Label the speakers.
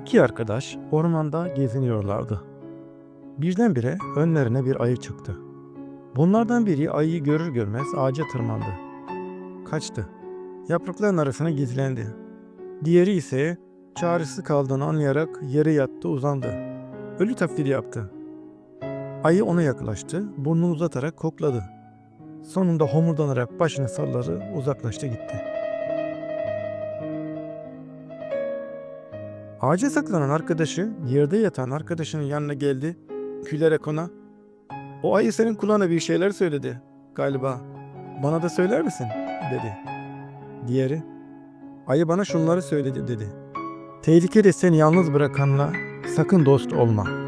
Speaker 1: İki arkadaş ormanda geziniyorlardı. Birdenbire önlerine bir ayı çıktı. Bunlardan biri ayıyı görür görmez ağaca tırmandı. Kaçtı. Yaprakların arasına gizlendi. Diğeri ise çaresiz kaldığını anlayarak yere yattı uzandı. Ölü taklidi yaptı. Ayı ona yaklaştı, burnunu uzatarak kokladı. Sonunda homurdanarak başını salladı, uzaklaştı gitti. Ağaca saklanan arkadaşı yerde yatan arkadaşının yanına geldi. Gülerek ona o ayı senin kulağına bir şeyler söyledi galiba. Bana da söyler misin? dedi. Diğeri ayı bana şunları söyledi dedi. Tehlikede seni yalnız bırakanla sakın dost olma.